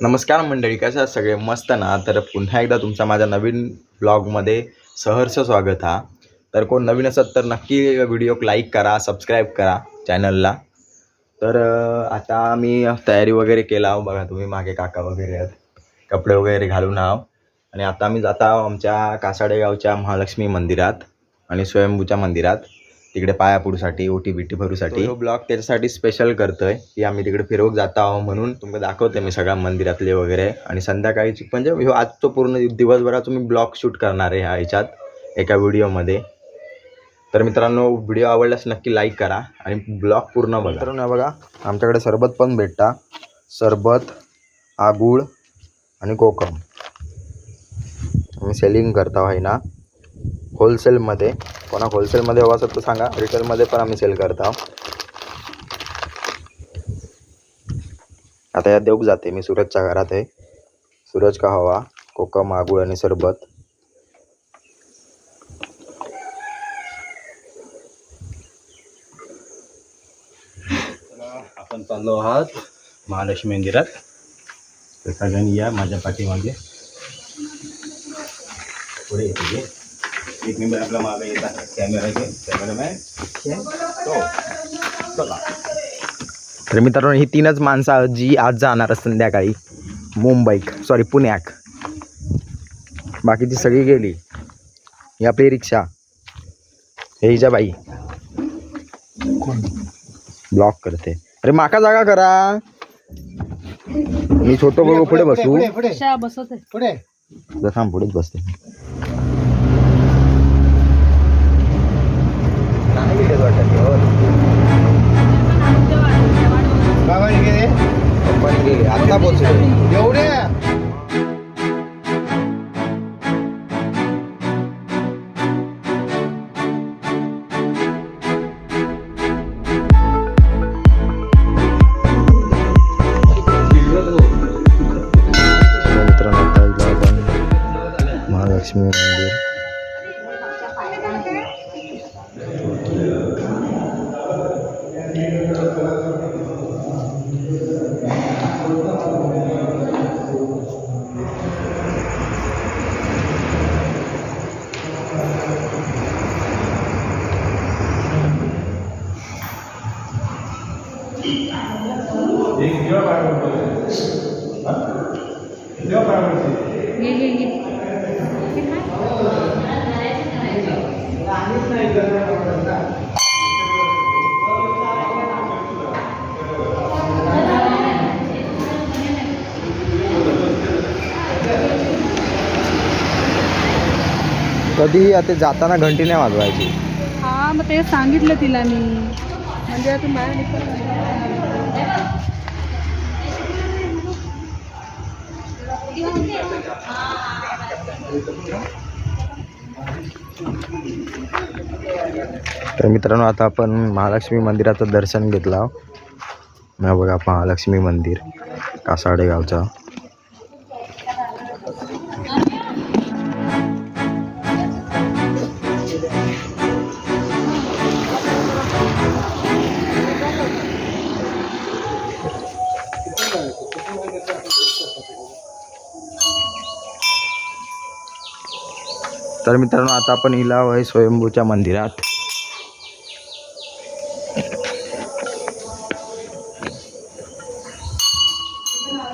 नमस्कार मंडळी कशा आहात सगळे? मस्त ना? तर पुन्हा एकदा तुमचा माझ्या नवीन ब्लॉगमध्ये सहर्ष स्वागत हा. तर कोण नवीन असत तर नक्की व्हिडिओ लाईक करा सबस्क्राईब करा चॅनलला. तर आता मी तयारी वगैरे केला आहो. बघा तुम्ही मागे काका वगैरे आहेत. कपडे वगैरे घालून आहो. आणि आता मी जाता आहो आमच्या कासाडे गावच्या महालक्ष्मी मंदिरात आणि स्वयंभूच्या मंदिरात. तिकडे पायापुडसाठी ओटी बिटी भरूसाठी. ब्लॉग त्याच्यासाठी स्पेशल करतोय की आम्ही तिकडे फिरवत जात आहो म्हणून तुम्ही दाखवते मी सगळ्या मंदिरातले वगैरे. आणि संध्याकाळची म्हणजे ह्यो आज तो पूर्ण दिवसभराचा मी ब्लॉग शूट करणार आहे ह्या ह्याच्यात एका व्हिडिओमध्ये. तर मित्रांनो व्हिडिओ आवडल्यास नक्की लाईक करा आणि ब्लॉग पूर्ण बघा. मित्रांनो हे बघा आमच्याकडे सरबत पण भेटता. सरबत आगूळ आणि कोकम. आम्ही सेलिंग करता आहे ना होलसेलमध्ये कोणा होलसेलमध्ये हवा असेल तर सांगा. रिटेलमध्ये पण आम्ही सेल करतो आता या देऊक जाते. मी सूरजच्या घरात आहे. सूरज का हवा? कोकम आगूळ आणि सरबत. आपण चाललो आहात महालक्ष्मी मंदिरात. तर सगळ्यांनी या माझ्या पाठीमागे. पुढे येते एक मेंबर आपला मागे येत आहे कॅमेरा घे कॅमेरामॅन तो चला तर मित्रांनो ही तीनच माणसं आहेत जी आज जाणार आहेत संध्याकाळी. मुंबईक सॉरी पुण्याक बाकीची सगळी गेली. ही आपली रिक्षा. हे हिच्या बाई. ब्लॉक करते. अरे माका जागा करा. मी छोटो बघू पुढे बसू. पुढे थांब पुढेच बसते. महालक्ष्मी मंदिर ये ये ये कधी आता जाताना घंटी नाही वाजवायची. हा मग ते सांगितलं तिला मी. म्हणजे आता माझ्या निघतात. तर मित्रांनो आता आपण महालक्ष्मी मंदिराचं दर्शन घेतलं. हा बघा महालक्ष्मी मंदिर कासाडेगावचं तर मित्रांनो आता आपण इलाव आहे स्वयंभूच्या मंदिरात.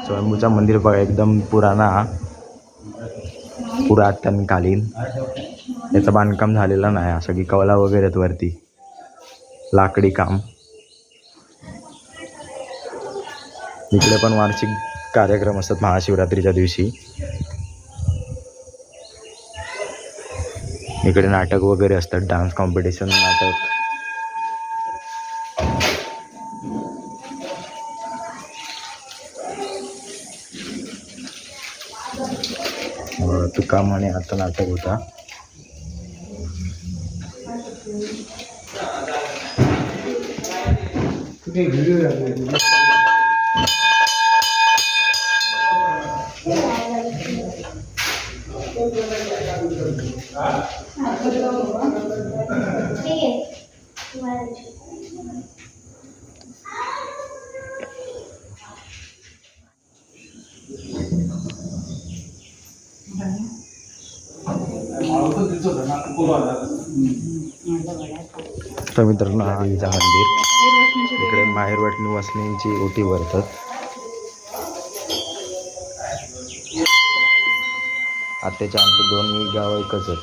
स्वयंभूचा मंदिर बघा एकदम पुराणा पुरातनकालीन याचं बांधकाम झालेलं नाही सगळी कवला वगैरे वरती. लाकडी काम. इकडे पण वार्षिक कार्यक्रम असतात महाशिवरात्रीच्या दिवशी. इकडे नाटक वगैरे असतात डान्स कॉम्पिटिशन नाटक. तुका म्हणे आता नाटक होता. तर मित्रांनो हा आईचा मंदिर. इकडे माहेरवाट वसण्यांची ओटी भरतात. आत्याच्या आमचं दोन गाव एकच आहेत.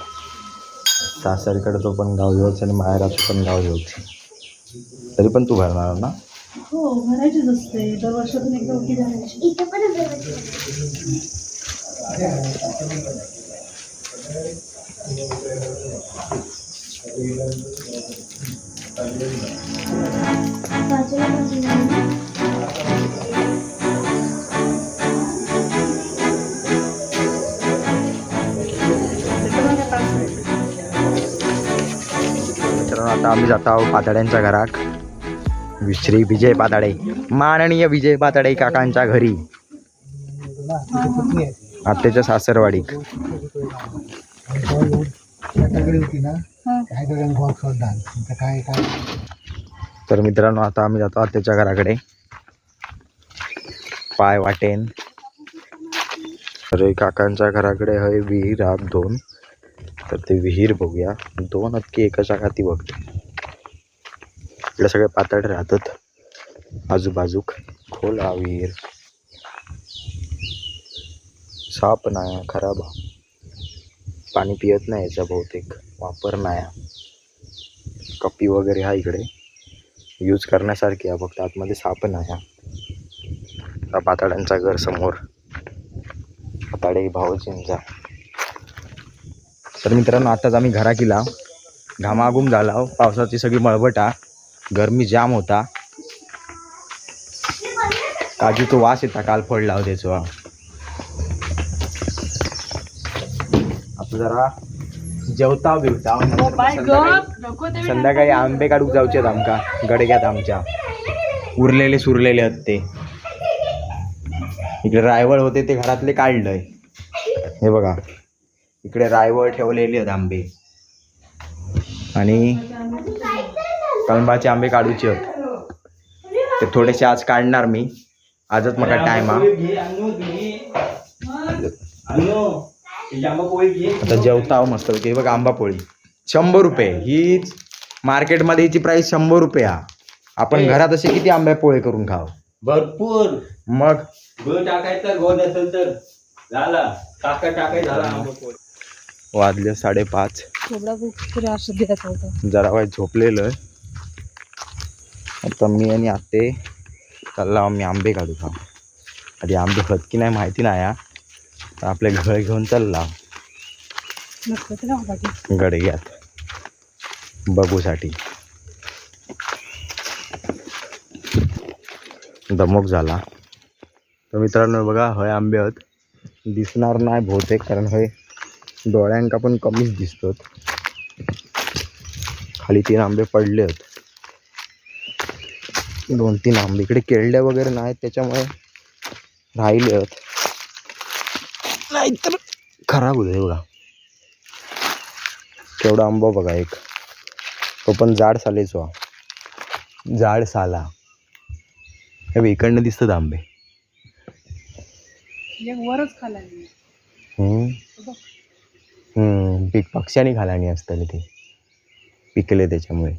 सासरीकडचं पण गाव येऊच आणि माहेराचं पण गाव येऊच. तरी पण तू भरणार ना? हो भरायचीच असते. दर वर्षातून एकदा उठी भरायची. आता आम्ही जात आहोत पाताड्यांच्या घरात. श्री विजय पाताडे माननीय विजय पाताडे काकांच्या घरी. आत्याच्या सासरवाडीत होती ना काय काय काय तर मित्रांनो आता आम्ही जातो आत्याच्या घराकडे. पाय वाटेन. अरे काकांच्या घराकडे हय विहीर आत दोन. तर ते विहीर बघूया. दोन अक्की एकाच्या खाती बघते. इकडे सगळे पातळ राहतात. आजूबाजूक खोल हा विहीर. साप नाही खराब हो। पाणी पियत नाही याचा बहुतेक वापर नाही हा. कपी वगैरे हा इकडे। यूज करण्यासारखी आहे फक्त आतमध्ये साप नाही हा. घर समोर। पाताडे भाऊजींचा। तर मित्रांनो आत्ताच आम्ही घरा केला घामाघूम झाला पावसाची सगळी मळबटा गरमी जाम होता। काजूचा वास येता काल फळला त्याचा. आता जरा जेवता बिवता. बाय संध्याकाळी- संध्याकाळी आंबे काढूक जाऊचे आमका. गडग्यात आमच्या. उरलेले सुरलेले आहेत ते. इकडे रायवळ होते ते घरातले काढलंय. हे बघा. इकडे रायवळ ठेवलेले आहेत आंबे. आणि कळंबाचे आंबे काढूचे आहेत. ते थोडेसे आज काढणार मी. आजच मला टाइम हा. आता जेवता मस्त हे बघा आंबा पोळी. शंभर रुपये. ही मार्केटमध्ये हिची प्राइस शंभर रुपये हा. आपण घरात असे किती आंबे पोळे करून खाव भरपूर. मग? टाकायचा असेल तर. झाला. टाका टाकाय झाला वाजले साडेपाच. जरा वाय झोपलेलं आता मी आणि आते चालला आम्ही आंबे काढू का आधी आंबे होत की नाही माहिती नाही हा. तर आपले घर घेऊन चालला. गडग्यात. बघूसाठी दमक झाला. तर मित्रांनो बघा हय आंबे आहेत. दिसणार नाही बहुतेक कारण हय डोळ्यांका पण कमीच दिसतो खाली तीन आंबे पडले आहेत. दोन तीन आंबे. इकडे केळड्या वगैरे नाहीत त्याच्यामुळे राहिले आहेत. नाहीतर खराब होते बघा. केवढा आंबा बघा एक. तो पण जाड सालेचो. जाड साला. हे बघ, इकडनं दिसतात आंबे. वरच खाला मी. हम्म. हम्म, पीक पक्ष्याने खालाणी असताले ते. पिकले त्याच्यामुळे.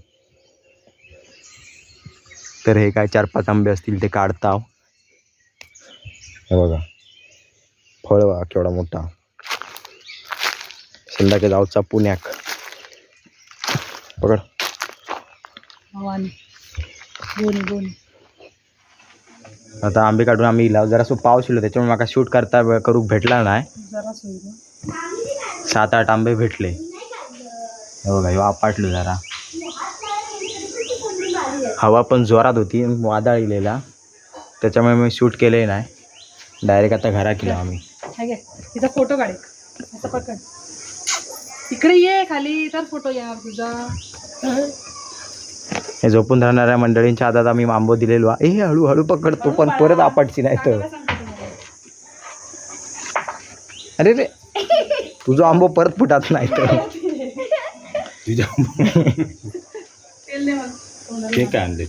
तर हे काय चार पाच आंबे असतील ते काढताव. हे बघा. फळ बघा केवढा मोठा. संध्याकाळी जाऊचा पुण्याक. पकड. आता आंबे काढून आम्ही इला जरासं पाऊस येलो त्याच्यामुळे मला शूट करता करूक भेटला नाही. सात आठ आंबे भेटले. हे बघा ह्यो आपटलो जरा. हवा पण जोरात होती वादळ इलेला त्याच्यामुळे मी शूट केले नाही. डायरेक्ट आता घरा केला आम्ही. हाय घे. तिचा फोटो काढे असं पकड इकडे ये खाली तर फोटो येणार तुझा. हे झोपून राहणाऱ्या मंडळींच्या हातात आम्ही आंबो दिलेलो आहे. ए हळूहळू पकड तो पण परत आपटची नाही तर? अरे रे तुझा आंबो परत फुटात नाही तर. तोंडाला. ते काय आणले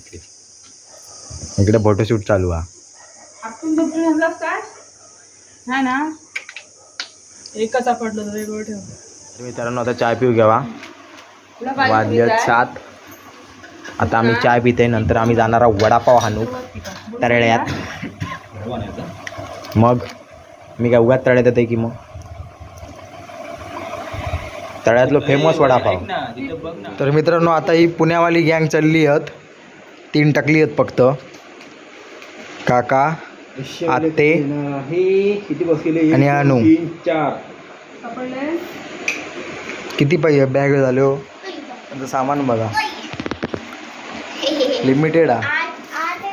इकडे फोटोशूट चालू आहे आपण झोपून आणलास काय नाही ना? एकच तर वेगळं ठेव. मित्रांनो आता चाय पिऊ घ्यावा. वाजले सात. आता आम्ही चाय पिते नंतर आम्ही जाणार आहोत वडापाव हाणू तळ्यात. मग मी काय उगाच तळ्यात येते की मग? तळ्यातलं फेमस वडापाव. तर मित्रांनो आता ही पुण्यावाली गँग चालली आहेत. तीन टकली आहेत फक्त. काका आत्ते किती बसले आणि अनु चार. किती पाहिजे बॅग झाले हो? त्यांचं सामान बघा. लिमिटेड आ.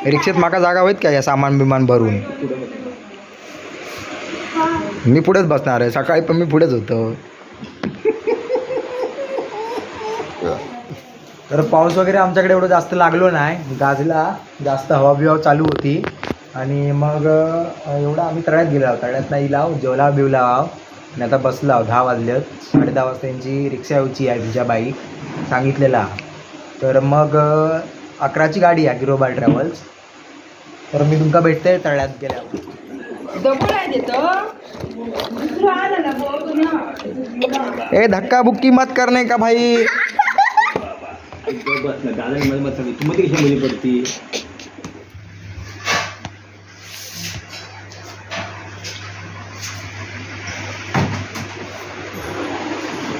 रिक्षेत माका जागा होईत का या सामान बिमान भरून? मी पुढेच बसणार आहे. सकाळी पण मी पुढेच होतो. तर पाऊस वगैरे आमच्याकडे एवढं जास्त लागलो नाही. गाजला. जास्त हवा बिवा चालू होती. आणि मग एवढं आम्ही तळ्यात गेलो. तळ्यात नाही लाव जेवला बिवला आणि आता बसला दहा वाजलेत. साडे दहा वाजता यांची रिक्षा यायची आहे तिच्या बाईक. सांगितलेला तर मग अकराची गाडी आहे गिरोबा ट्रॅव्हल्स. तर मी तुमका भेटते तळ्यात गेल्यावर. ए धक्का बुक्की मत करणे का भाई? बस ना दादा मध्ये मत पडती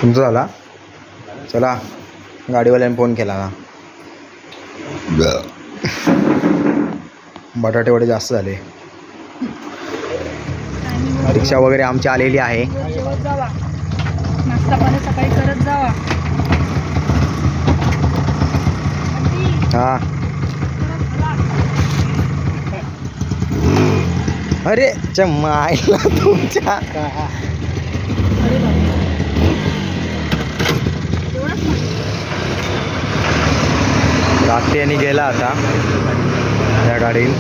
तुमचं झाला? चला गाडीवाल्याने फोन केला ना. बटाटे वडे जास्त झाले. रिक्षा वगैरे आमची आलेली आहे. जेवत जावा नाश्ता पाणी सकाळी करत जावा. हा. अरे मायला तुमच्या. रात्री यांनी गेला आता त्या गाडीन